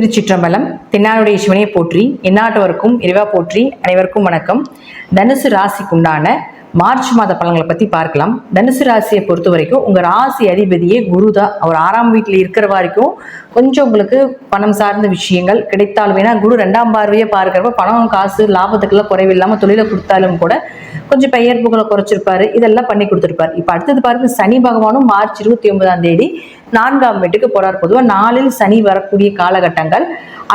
திருச்சிற்றம்பலம் தென்னாடுடைய சிவனையை போற்றி எந்நாட்டவருக்கும் இறைவா போற்றி அனைவருக்கும் வணக்கம். தனுசு ராசிக்குண்டான மார்ச் மாத பலன்களை பத்தி பார்க்கலாம். தனுசு ராசியை பொறுத்த வரைக்கும் உங்க ராசி அதிபதியே குரு தான் அவர் ஆறாம் வீட்டில் இருக்கிற வரைக்கும் கொஞ்சம் உங்களுக்கு பணம் சார்ந்த விஷயங்கள் கிடைத்தாலும் ஏன்னா குரு ரெண்டாம் பார்வையை பார்க்குறப்ப பணம் காசு லாபத்துக்கெல்லாம் குறைவில்லாம தொழிலை கொடுத்தாலும் கூட கொஞ்சம் பெயர்ப்புகளை குறைச்சிருப்பாரு. இதெல்லாம் பண்ணி கொடுத்துருப்பாரு. இப்போ அடுத்தது பாருங்க சனி பகவானும் மார்ச் இருபத்தி ஒன்பதாம் தேதி நான்காம் வீட்டுக்கு போறார். பொதுவாக நாளில் சனி வரக்கூடிய காலகட்டங்கள்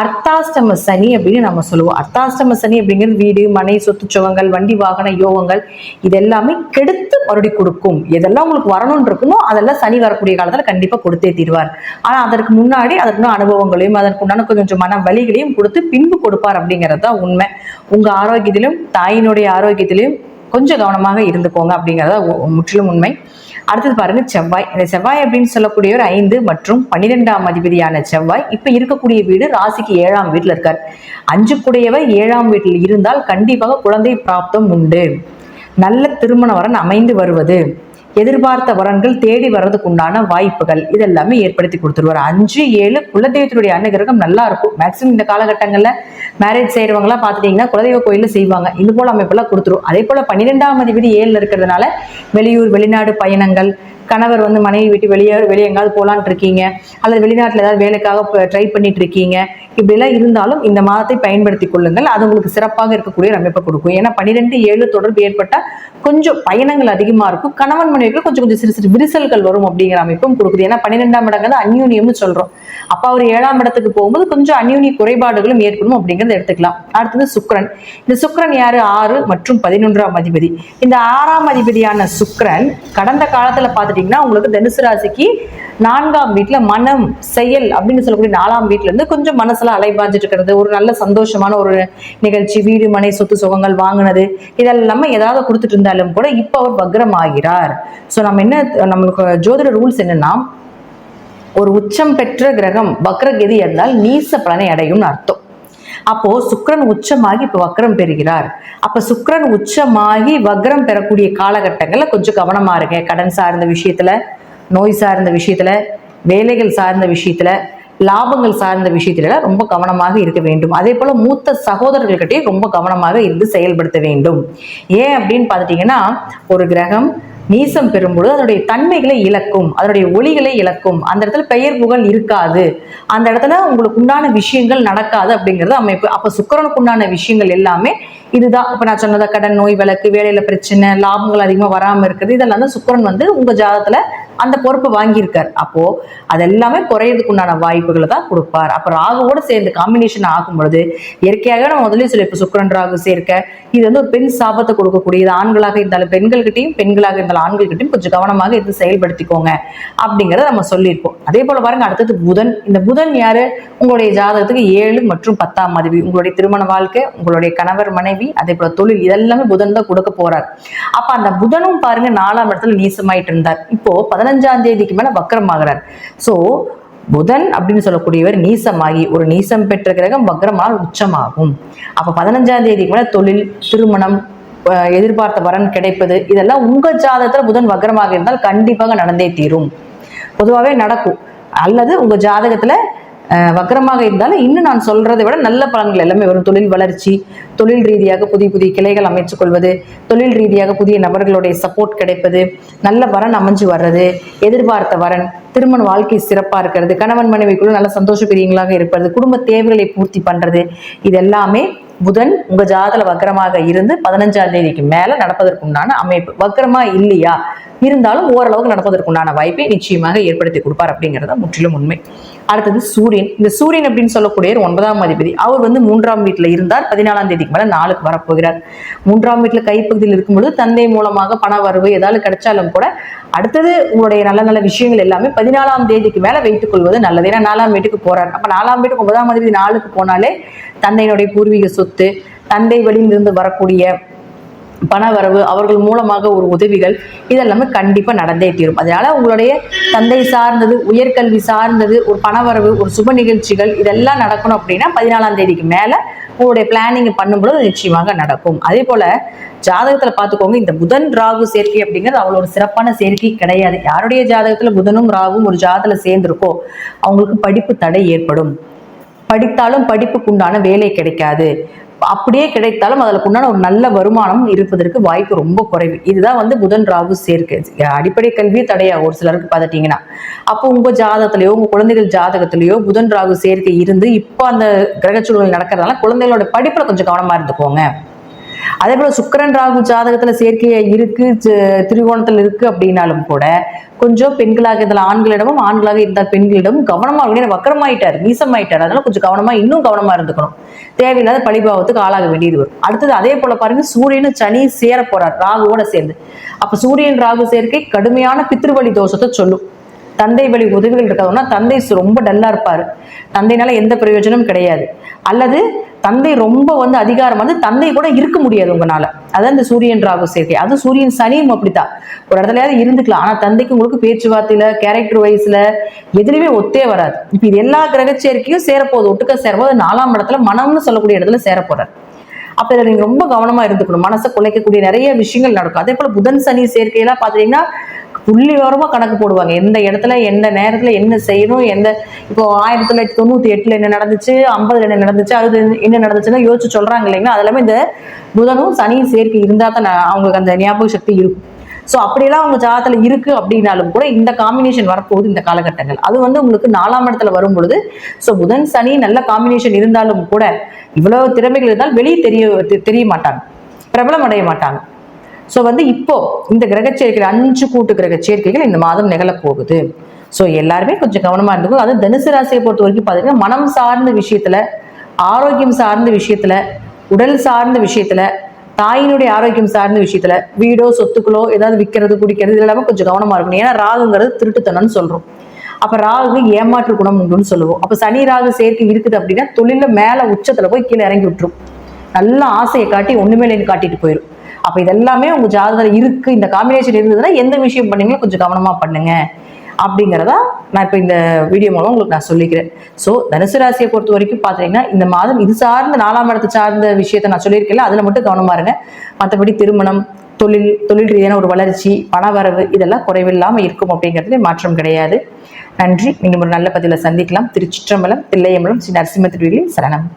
அர்த்தாஷ்டம சனி அப்படின்னு நம்ம சொல்லுவோம். அர்த்தாஷ்டம சனி அப்படிங்கிறது வீடு மனை சொத்து சுகங்கள் வண்டி வாகன யோகங்கள் இதெல்லாமே கெடுத்து மறுபடி கொடுக்கும். எதெல்லாம் உங்களுக்கு வரணும்னு இருக்குமோ அதெல்லாம் சனி வரக்கூடிய காலத்தில் கண்டிப்பாக கொடுத்தே தீர்வார். ஆனால் அதற்கு முன்னாடி அதற்கு அனுபவங்களையும் அதற்கு உண்டான கொஞ்சம் மன வலிகளையும் கொடுத்து பின்பு கொடுப்பார் அப்படிங்கிறது தான் உண்மை. உங்கள் ஆரோக்கியத்திலும் தாயினுடைய ஆரோக்கியத்திலையும் கொஞ்சம் கவனமாக இருந்துக்கோங்க அப்படிங்கிறத முற்றிலும் உண்மை. அடுத்தது பாருங்க செவ்வாய். இந்த செவ்வாய் அப்படின்னு சொல்லக்கூடிய ஒரு ஐந்து மற்றும் பன்னிரெண்டாம் அதிபதியான செவ்வாய். இப்ப இருக்கக்கூடிய வீடு ராசிக்கு ஏழாம் வீட்டில் இருக்கார். அஞ்சு கூடையவர் ஏழாம் வீட்டில் இருந்தால் கண்டிப்பாக குழந்தை பிராப்தம் உண்டு. நல்ல திருமண வரன் அமைந்து வருவது. எதிர்பார்த்த வரன்கள் தேடி வர்றதுக்கு உண்டான வாய்ப்புகள். இதெல்லாமே ஏற்படுத்தி கொடுத்துருவார். அஞ்சு ஏழு குலதெய்வத்தினுடைய அனுகிரகம் நல்லா இருக்கும். மேக்சிமம் இந்த காலகட்டங்களில் மேரேஜ் செய்கிறவங்களாம் பார்த்துட்டிங்கன்னா குலதெய்வ கோயிலில் செய்வாங்க. இது போல் அமைப்பெல்லாம் கொடுத்துரும். அதே போல் பன்னிரெண்டாம் அதிபதி ஏழில் இருக்கிறதுனால வெளியூர் வெளிநாடு பயணங்கள் கணவர் வந்து மனைவி விட்டு வெளியே வெளியே எங்காவது போகலான் இருக்கீங்க அல்லது வெளிநாட்டில் ஏதாவது வேலைக்காக ட்ரை பண்ணிட்டு இருக்கீங்க இப்படிலாம் இருந்தாலும் இந்த மாதத்தை பயன்படுத்தி கொள்ளுங்கள். அது உங்களுக்கு சிறப்பாக இருக்கக்கூடிய அமைப்பை கொடுக்கும். ஏன்னா பன்னிரெண்டு ஏழு தொடர்பு ஏற்பட்டால் கொஞ்சம் பயணங்கள் அதிகமாக இருக்கும். கணவன் மனைவிகள் கொஞ்சம் கொஞ்சம் சிறு சிறு விரிசல்கள் வரும் அப்படிங்கிற அமைப்பும் கொடுக்குது. ஏன்னா பன்னிரெண்டாம் இடங்கிறது அந்யூனியம்னு சொல்கிறோம் அப்போ அவர் ஏழாம் இடத்துக்கு போகும்போது கொஞ்சம் அந்யூனி குறைபாடுகளும் ஏற்படும் அப்படிங்கிறத எடுத்துக்கலாம். அடுத்தது சுக்ரன் இந்த சுக்ரன் யாரு? ஆறு மற்றும் பதினொன்றாம் அதிபதி. இந்த ஆறாம் அதிபதியான சுக்ரன் கடந்த காலத்தில் பார்த்துட்டு பார்த்துட்டீங்கன்னா உங்களுக்கு தனுசு ராசிக்கு நான்காம் வீட்டுல மனம் செயல் அப்படின்னு சொல்லக்கூடிய நாலாம் வீட்டுல இருந்து கொஞ்சம் மனசுல அலைபாஞ்சிட்டு இருக்கிறது ஒரு நல்ல சந்தோஷமான ஒரு நிகழ்ச்சி வீடு மனை சொத்து சுகங்கள் வாங்கினது இதெல்லாமே ஏதாவது கொடுத்துட்டு இருந்தாலும் கூட இப்போ அவர் வக்ரம் ஆகிறார் ஸோ நம்ம என்ன நம்மளுக்கு ஜோதிட ரூல்ஸ் என்னன்னா ஒரு உச்சம் பெற்ற கிரகம் வக்ரகதி இருந்தால் நீச பலனை அடையும்னு அர்த்தம். அப்போ சுக்கரன் உச்சமாகி இப்ப வக்ரம் பெறுகிறார். அப்ப சுக்கரன் உச்சமாகி வக்ரம் பெறக்கூடிய காலகட்டங்கள்ல கொஞ்சம் கவனமா இருங்க. கடன் சார்ந்த விஷயத்துல நோய் சார்ந்த விஷயத்துல வேலைகள் சார்ந்த விஷயத்துல லாபங்கள் சார்ந்த விஷயத்துல ரொம்ப கவனமாக இருக்க வேண்டும். அதே போல மூத்த சகோதரர்கள்கிட்டயும் ரொம்ப கவனமாக இருந்து செயல்படுத்த வேண்டும். ஏன் அப்படின்னு பார்த்துட்டீங்கன்னா ஒரு கிரகம் நீசம் பெறும்பொழுது அதனுடைய தன்மைகளை இழக்கும் அதனுடைய ஒளிகளை இழக்கும். அந்த இடத்துல பெயர் புகழ் இருக்காது. அந்த இடத்துல உங்களுக்கு உண்டான விஷயங்கள் நடக்காது அப்படிங்கிறது அமைப்பு. அப்ப சுக்கரனுக்கு உண்டான விஷயங்கள் எல்லாமே இதுதான். இப்ப நான் சொன்னதை கடன் நோய் விளக்கு வேலையில பிரச்சனை லாபங்கள் அதிகமா வராம இருக்குது இதெல்லாம் தான் சுக்கரன் வந்து உங்க ஜாதகத்துல அந்த பொறுப்பை வாங்கியிருக்கார். அப்போ அதெல்லாமே குறையிறதுக்கு குறையறதுக்கு உண்டான வாய்ப்புகளை தான் கொடுப்பார். அப்ப ராகுவோட சேர்ந்து காம்பினேஷன் ஆகும் பொழுது இயற்கையாக நம்ம முதலில் சொல்லி இப்போ சுக்கரன் ராகு சேர்க்க. இது வந்து ஒரு பெண் சாபத்தை கொடுக்கக்கூடியது. ஆண்களாக இருந்தாலும் பெண்கள்கிட்டையும் பெண்களாக இருந்தாலும் ஆண்கள்கிட்டையும் கொஞ்சம் கவனமாக இருந்து செயல்படுத்திக்கோங்க அப்படிங்கிறத நம்ம சொல்லியிருக்கோம் அதே போல பாருங்க அடுத்தது புதன். இந்த புதன் யாரு? உங்களுடைய ஜாதகத்துக்கு ஏழு மற்றும் பத்தாம் அதிபதி உங்களுடைய திருமண வாழ்க்கை உங்களுடைய கணவர் மனைவி அதே போல தொழில் இதெல்லாமே புதன் தான் கொடுக்க போறார். அப்ப அந்த புதனும் பாருங்க நாலாம் இடத்துல நீசமாயிட்டு இருந்தார். இப்போ பதினஞ்சாம் தேதிக்கு மேல வக்கரமாகிறார். சோ புதன் அப்படின்னு சொல்லக்கூடியவர் நீசமாகி ஒரு நீசம் பெற்ற கிரகம் வக்ரமால் உச்சமாகும். அப்ப பதினஞ்சாம் தேதிக்கு மேல தொழில் திருமணம் எதிர்பார்த்த வரன் கிடைப்பது இதெல்லாம் உங்க ஜாதகத்துல புதன் வக்ரமாக இருந்தால் கண்டிப்பாக நடந்தே தீரும். பொதுவாகவே நடக்கும். அல்லது உங்க ஜாதகத்துல வக்கரமாக இருந்தாலும் இன்னும் நான் சொல்றதை விட நல்ல பலன்கள் எல்லாமே வரும். தொழில் வளர்ச்சி தொழில் ரீதியாக புதிய புதிய கிளைகள் அமைத்துக் கொள்வது தொழில் ரீதியாக புதிய நபர்களுடைய சப்போர்ட் கிடைப்பது நல்ல வரன் அமைஞ்சு வர்றது எதிர்பார்த்த வரன் திருமண வாழ்க்கை சிறப்பாக இருக்கிறது கணவன் மனைவிக்குள்ள நல்ல சந்தோஷ பிரியங்களாக இருப்பது குடும்ப தேவைகளை பூர்த்தி பண்றது இது எல்லாமே புதன் உங்க ஜாதல வக்கரமாக இருந்து பதினஞ்சாம் தேதிக்கு மேல நடப்பதற்குண்டான அமைப்பு. வக்கரமா இல்லையா? இருந்தாலும் ஓரளவுக்கு நடப்பதற்குண்டான வாய்ப்பை நிச்சயமாக ஏற்படுத்தி கொடுப்பார் அப்படிங்கிறத முற்றிலும் உண்மை. அடுத்தது சூரியன். இந்த சூரியன் அப்படின்னு சொல்லக்கூடிய ஒரு ஒன்பதாம் அதிபதி. அவர் வந்து மூன்றாம் வீட்டில் இருந்தார். பதினாலாம் தேதிக்கு மேல நாளுக்கு வரப்போகிறார். மூன்றாம் வீட்டில் கைப்பகுதியில் இருக்கும்போது தந்தை மூலமாக பண வரவு ஏதாவது கிடைச்சாலும் கூட அடுத்தது உங்களுடைய நல்ல நல்ல விஷயங்கள் எல்லாமே பதினாலாம் தேதிக்கு மேல வைத்துக் கொள்வது நல்லது. ஏன்னா நாலாம் வீட்டுக்கு போறார். அப்ப நாலாம் வீட்டுக்கு ஒன்பதாம் அதிபதி நாளுக்கு போனாலே தந்தையினுடைய பூர்வீக சொத்து தந்தை வழியிலிருந்து வரக்கூடிய பணவரவு அவர்கள் மூலமாக ஒரு உதவிகள் இதெல்லாமே கண்டிப்பா நடந்தே தீரும். அதனால உங்களுடைய தந்தை சார்ந்தது உயர்கல்வி சார்ந்தது ஒரு பணவரவு ஒரு சுப நிகழ்ச்சிகள் இதெல்லாம் நடக்கணும் அப்படின்னா பதினாலாம் தேதிக்கு மேல உங்களுடைய பிளானிங் பண்ணும்பொழுது நிச்சயமாக நடக்கும். அதே போல ஜாதகத்துல பார்த்துக்கோங்க இந்த புதன் ராகு சேர்க்கை அப்படிங்கிறது அவ்வளோ ஒரு சிறப்பான சேர்க்கை கிடையாது. யாருடைய ஜாதகத்துல புதனும் ராகும் ஒரு ஜாதகத்துல சேர்ந்திருக்கோ அவங்களுக்கு படிப்பு தடை ஏற்படும். படித்தாலும் படிப்புக்குண்டான வேலை கிடைக்காது. அப்படியே கிடைத்தாலும் அதில் உண்டான ஒரு நல்ல வருமானம் இருப்பதற்கு வாய்ப்பு ரொம்ப குறைவு. இதுதான் வந்து புதன் ராகு சேர்க்கை. அடிப்படை கல்வி தடையா? ஒரு சிலருக்கு பார்த்துட்டீங்கன்னா. அப்போ உங்க ஜாதகத்திலேயோ உங்க குழந்தைகள் ஜாதகத்திலேயோ புதன் ராகு சேர்க்கை இருந்து இப்போ அந்த கிரகச்சூழல் நடக்கிறதுனால குழந்தைகளோட படிப்புல கொஞ்சம் கவனமா இருந்துக்கோங்க. அதே போல சுக்கிரன் ராகு ஜாதகத்துல சேர்க்கையா இருக்கு ஜ- திரிகோணத்துல இருக்கு அப்படின்னாலும் கூட கொஞ்சம் பெண்களாக இருந்தால் ஆண்களிடமும் ஆண்களாக இருந்தால் பெண்களிடமும் கவனமா இருக்கணும். வக்கரமாயிட்டார் மீசமாயிட்டார் அதனால கொஞ்சம் கவனமா இன்னும் கவனமா இருந்துக்கணும். தேவையில்லாத பழிபாவத்துக்கு ஆளாக வேண்டியது வரும். அடுத்தது அதே போல பாருங்க சூரியனும் சனி சேர போறார் ராகுவோட சேர்ந்து. அப்ப சூரியன் ராகு சேர்க்கை கடுமையான பித்திருவழி தோஷத்தை சொல்லும். தந்தை வழி உதவிகள் இருக்காதுன்னா தந்தை ரொம்ப டல்லா இருப்பாரு. தந்தைனால எந்த பிரயோஜனமும் கிடையாது. அல்லது தந்தை ரொம்ப வந்து அதிகாரம் வந்து தந்தை கூட இருக்க முடியாது உங்களால அதான் இந்த சூரியன் ராகு சேர்க்கை. அது சூரியன் சனியும் அப்படித்தான். ஒரு இடத்துலயாவது இருந்துக்கலாம். ஆனா தந்தைக்கு உங்களுக்கு பேச்சுவார்த்தையில கேரக்டர் வைஸ்ல எதுலையுமே ஒத்தே வராது. இப்ப இது எல்லா கிரக சேர்க்கையும் சேரப்போகுது. ஒட்டுக்க சேரப்போது நாலாம் இடத்துல மனம்னு சொல்லக்கூடிய இடத்துல சேரப்போறாரு. அப்ப இதில் நீங்க ரொம்ப கவனமா இருந்துக்கணும். மனசை குலைக்கக்கூடிய நிறைய விஷயங்கள் நடக்கும். அதே போல புதன் சனி சேர்க்கையெல்லாம் பாத்தீங்கன்னா புள்ளி கணக்கு போடுவாங்க. எந்த இடத்துல எந்த நேரத்தில் என்ன செய்யணும் எந்த இப்போ ஆயிரத்தி தொள்ளாயிரத்தி தொண்ணூற்றி எட்டில் என்ன நடந்துச்சு ஐம்பதுல என்ன நடந்துச்சு அது என்ன நடந்துச்சுன்னா யோசிச்சு சொல்கிறாங்க இல்லைங்களா? அதெல்லாமே இந்த புதனும் சனியும் சேர்க்கை இருந்தால் தான் நான் அவங்களுக்கு அந்த ஞாபக சக்தி இருக்கும். ஸோ அப்படியெல்லாம் அவங்க ஜாதத்தில் இருக்கு அப்படின்னாலும் கூட இந்த காம்பினேஷன் வரப்போகுது இந்த காலகட்டங்கள். அது வந்து உங்களுக்கு நாலாம் இடத்துல வரும் பொழுது ஸோ புதன் சனி நல்ல காம்பினேஷன் இருந்தாலும் கூட இவ்வளவு திறமைகள் இருந்தால் வெளியே தெரிய தெரிய மாட்டாங்க. பிரபலம் அடைய மாட்டாங்க. ஸோ வந்து இப்போ இந்த கிரக சேர்க்கைகள் அஞ்சு கூட்டு கிரக சேர்க்கைகள் இந்த மாதம் நிகழப்போகுது. ஸோ எல்லாருமே கொஞ்சம் கவனமாக இருந்துக்கும் அது தனுசு ராசியை பொறுத்த வரைக்கும் பார்த்தீங்கன்னா மனம் சார்ந்த விஷயத்தில் ஆரோக்கியம் சார்ந்த விஷயத்தில் உடல் சார்ந்த விஷயத்தில் தாயினுடைய ஆரோக்கியம் சார்ந்த விஷயத்தில் வீடோ சொத்துக்களோ ஏதாவது விற்கிறது குடிக்கிறது இது எல்லாமே கொஞ்சம் கவனமாக இருக்கணும். ஏன்னா ராகுங்கிறது திருட்டுத்தனம்னு சொல்கிறோம் அப்போ ராகு ஏமாற்று குணம் உண்டுன்னு சொல்லுவோம். அப்போ சனி ராகு சேர்க்கை இருக்குது அப்படின்னா தொழிலில் மேலே உச்சத்தில் போய் கீழே இறங்கி விட்டுரும். நல்லா ஆசையை காட்டி ஒன்றுமேலேன்னு காட்டிட்டு போயிடும் அப்போ இதெல்லாமே உங்கள் ஜாதகத்தில் இருக்குது இந்த காம்பினேஷன் இருந்ததுன்னா எந்த விஷயம் பண்ணீங்களோ கொஞ்சம் கவனமாக பண்ணுங்க. அப்படிங்கிறதா நான் இப்போ இந்த வீடியோ மூலம் உங்களுக்கு நான் சொல்லிக்கிறேன். ஸோ தனுசு ராசியை பொறுத்த வரைக்கும் பார்த்தீங்கன்னா இந்த மாதம் இது சார்ந்த நாலாம் இடத்தை சார்ந்த விஷயத்தை நான் சொல்லியிருக்கேன் அதில் மட்டும் கவனமாக இருங்க. மற்றபடி திருமணம் தொழில் தொழில் ரீதியான ஒரு வளர்ச்சி பணவரவு இதெல்லாம் குறைவில்லாமல் இருக்கும் அப்படிங்கிறதுல மாற்றம் கிடையாது. நன்றி. நீங்கள் ஒரு நல்ல பதிவில் சந்திக்கலாம். திருச்சிற்றம்பலம் தில்லையம்பலம் ஸ்ரீ நரசிம்ம திருவிழி சரணம்.